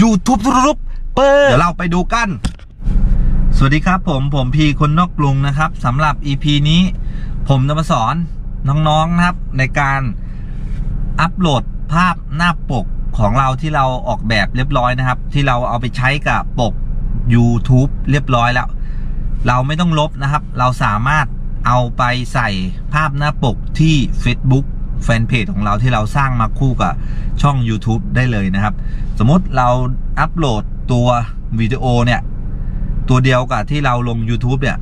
YouTube ทุบเปิดเดี๋ยวเราไปดูกัน สวัสดีครับผมผมพีคนนอกกรุงนะครับสำหรับ EP นี้ ผมจะมาสอนน้องๆนะครับ ในการอัปโหลดภาพหน้าปกของเราที่เราออกแบบเรียบร้อยนะครับ ที่เราเอาไปใช้กับปก YouTube เรียบร้อยแล้ว เราไม่ต้องลบนะครับ เราสามารถเอาไปใส่ภาพหน้าปกที่ Facebook แฟนเพจของเราที่เราสร้างมาคู่กับช่อง YouTube ได้เลยนะครับ สมมติเราอัปโหลดตัววิดีโอเนี่ย ตัวเดียวกับที่เราลง YouTube เนี่ย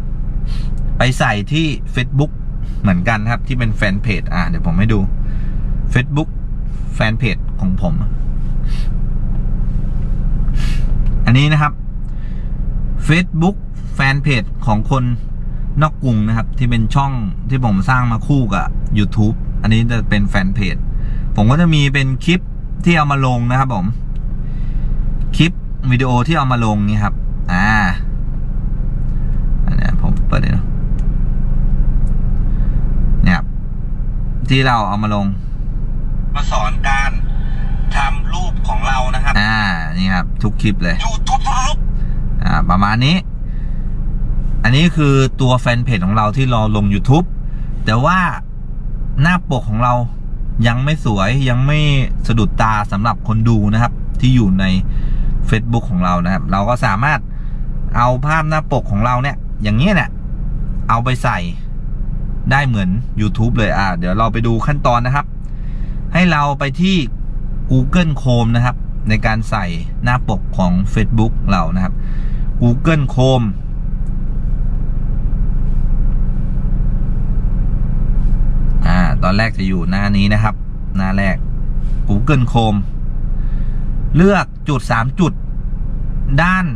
ไปใส่ที่ Facebook เหมือนกันครับที่เป็นแฟนเพจอะเดี๋ยวผมให้ดู Facebook แฟนเพจของผม อันนี้นะครับ Facebook แฟนเพจของคนนอกกรุงนะครับ ที่เป็นช่องที่ผมสร้างมาคู่กับ YouTube อันนี้จะเป็นแฟนเพจ ผมก็จะมีเป็นคลิปที่เอามาลงนะครับผม คลิปวิดีโอที่เอามาลงนี่ครับ อ่า อันเนี้ยผมเปิดเลยเนาะเนี่ยครับที่เราเอามาลง มาสอนการทำรูปของเรานะครับอ่า นี่ครับ ทุกคลิปเลย YouTube อ่า ประมาณนี้ อันนี้คือตัวแฟนเพจของเราที่เราลง YouTube แต่ว่า หน้าปกของเรายังไม่สวยยังไม่สะดุดตาสำหรับคนดูนะครับ ที่อยู่ใน Facebook ของเรานะครับ เราก็สามารถเอาภาพหน้าปกของเราเนี่ย อย่างนี้เนี่ยเอาไปใส่ได้เหมือน YouTube เลยอ่าเดี๋ยวเราไปดูขั้นตอนนะครับ ให้เราไปที่ Google Chrome นะครับ ในการใส่หน้าปกของ Facebook เรานะครับ Google Chrome อ่าตอนแรกจะอยู่หน้านี้นะครับ หน้าแรก Google Chrome เลือกจุดสามจุด ด้าน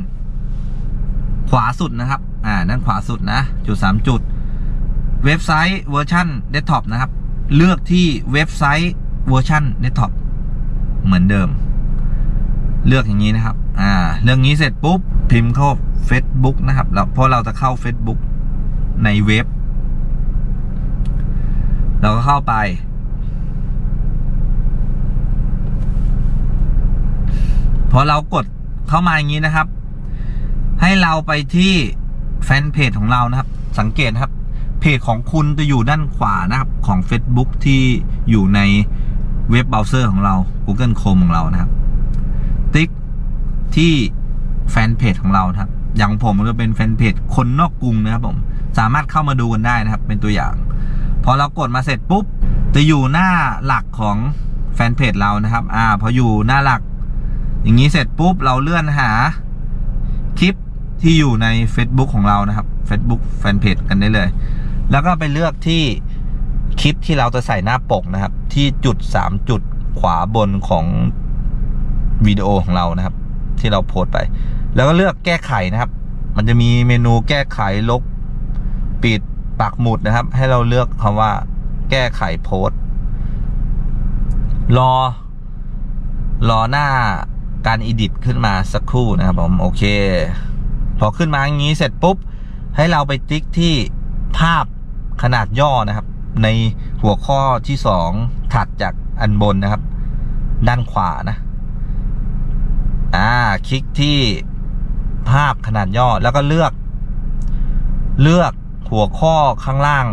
ขวาสุดนะครับ อ่า ด้านขวาสุดนะ จุดสามจุด เว็บไซต์เวอร์ชันเดสก์ท็อปนะครับ เลือกที่เว็บไซต์เวอร์ชันเดสก์ท็อปเหมือนเดิม เลือกอย่างนี้นะครับ อ่า เรื่องนี้เสร็จปุ๊บ พิมพ์เข้า Facebook นะครับ แล้วเพราะเราจะเข้า Facebook ในเว็บ เราก็เข้าไป พอเรากดเข้ามาอย่างนี้นะครับ ให้เราไปที่แฟนเพจของเรานะครับ สังเกตครับ เพจของคุณจะอยู่ด้านขวานะครับ ของ Facebook ที่อยู่ในเว็บเบราว์เซอร์ของเรา Google Chrome ของเรานะครับ ติ๊กที่แฟนเพจของเราครับ อย่างผมก็เป็นแฟนเพจคนนอกกรุงนะครับผม สามารถเข้ามาดูกันได้นะครับ เป็นตัวอย่าง พอเรากดมาเสร็จปุ๊บ จะอยู่หน้าหลักของแฟนเพจเรานะครับ อ่า พออยู่หน้าหลัก อย่างนี้เสร็จปุ๊บเราเลื่อนหาคลิปที่อยู่ใน Facebook ของเรานะครับ Facebook แฟนเพจกันได้เลย แล้วก็ไปเลือกที่คลิปที่เราจะใส่หน้าปกนะครับ ที่จุดสามจุดขวาบนของวิดีโอของเรานะครับ ที่เราโพสไป แล้วก็เลือกแก้ไขนะครับ มันจะมีเมนูแก้ไขลบปิด ปักหมุดนะครับ ให้เราเลือกคำว่า แก้ไขโพสรอ รอหน้าการอีดิตขึ้นมาสักครู่นะครับผมโอเค พอขึ้นมาอย่างนี้เสร็จปุ๊บ ให้เราไปติ๊กที่ภาพขนาดย่อนะครับ ในหัวข้อที่สองถัดจากอันบนนะครับ ด้านขวานะ อ่า คลิกที่ภาพขนาดย่อแล้วก็เลือก เลือก หัวข้อข้างล่าง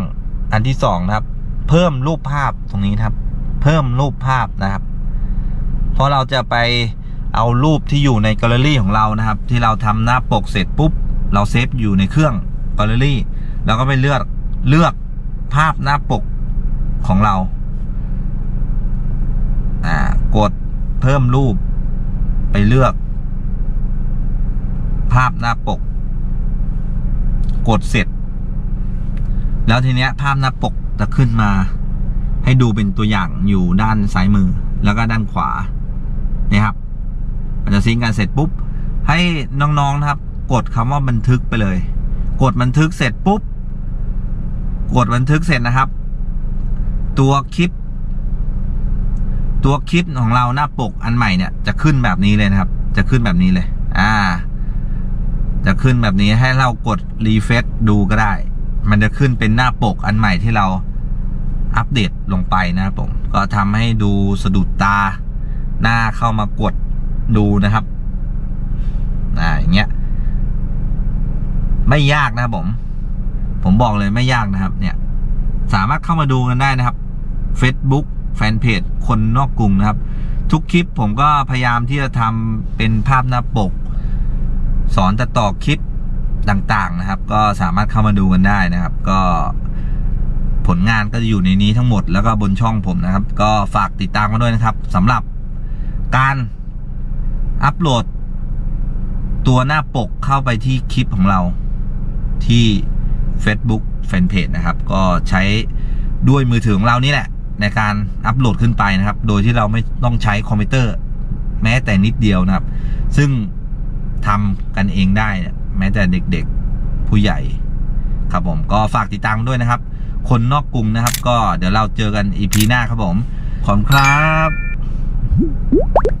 อันที่สองนะครับ เพิ่มรูปภาพตรงนี้นะครับ เพิ่มรูปภาพนะครับ เพราะเราจะไปเอารูปที่อยู่ในแกลเลอรี่ของเรานะครับ ที่เราทำหน้าปกเสร็จปุ๊บ เราเซฟอยู่ในเครื่องแกลเลอรี่แล้วก็ไปเลือกเลือกภาพหน้าปกของเราอ่ากดเพิ่มรูป ไปเลือก ภาพหน้าปก กดเสร็จ แล้วทีเนี้ยภาพหน้าปกจะขึ้นมา ให้ดูเป็นตัวอย่างอยู่ด้านซ้ายมือ แล้วก็ด้านขวานี่ครับมันจะซิงกันเสร็จปุ๊บ ให้น้องๆนะครับ กดคำว่าบันทึกไปเลย กดบันทึกเสร็จปุ๊บ กดบันทึกเสร็จนะครับ ตัวคลิป ตัวคลิปของเราหน้าปกอันใหม่เนี่ยจะขึ้นแบบนี้เลยนะครับ จะขึ้นแบบนี้เลย อ่า จะขึ้นแบบนี้ให้เรากดรีเฟซดูก็ได้ มันจะขึ้นเป็นหน้าปกอันใหม่ที่เราอัปเดตลงไปนะครับผม ก็ทำให้ดูสะดุดตาหน้าเข้ามากดดูนะครับอ่าอย่างเงี้ย ไม่ยากนะผม ผมบอกเลยไม่ยากนะครับ เนี่ย สามารถเข้ามาดูกันได้นะครับ Facebook แฟนเพจคนนอกกรุงนะครับ ทุกคลิปผมก็พยายามที่จะทำเป็นภาพหน้าปก สอนตัต่อคลิป ต่างๆนะครับ ก็สามารถเข้ามาดูกันได้นะครับ ก็ผลงานก็จะอยู่ในนี้ทั้งหมดแล้วก็บนช่องผมนะครับ ก็ฝากติดตามมาด้วยนะครับสำหรับการอัปโหลด ตัวหน้าปกเข้าไปที่คลิปของเราที่ Facebook Fanpage นะครับ ก็ใช้ด้วยมือถือของเรานี่แหละ ในการอัปโหลดขึ้นไปนะครับ โดยที่เราไม่ต้องใช้คอมพิวเตอร์ แม้แต่นิดเดียวนะครับ ซึ่งทำกันเองได้ แม้แต่เด็กๆผู้ใหญ่ ครับผมก็ฝากติดตามด้วยนะครับ คนนอกกรุงนะครับ ก็เดี๋ยวเราเจอกันอีพีหน้าครับผม ขอบคุณครับ